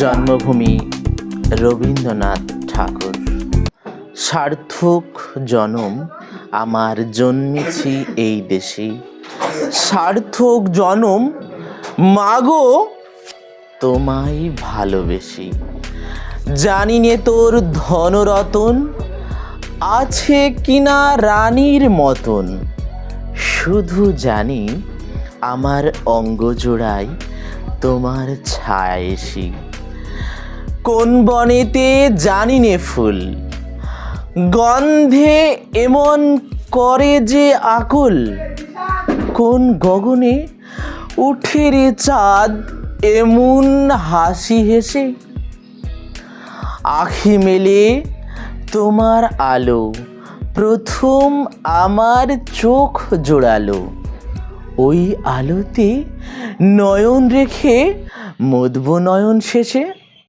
জন্মভূমি রবীন্দ্রনাথ ঠাকুর। সার্থক জনম আমার জন্মেছি এই দেশে। সার্থক জনম মাগো তোমায় ভালোবেসি। জানি নে তোর ধনরতন, আছে কিনা রানীর মতন। শুধু জানি আমার অঙ্গ জোড়ায় তোমার ছায়াসি কোন বনেতে জানি নে ফুল? গন্ধে এমন করে যে আকুল। কোন গগনে উঠে রে চাঁদ এমন হাসি হেসে। আখি মেলে তোমার আলো, প্রথম আমার চোখ জোড়ালো। ওই আলোতে নয়ন রেখে মদব নয়ন শেষে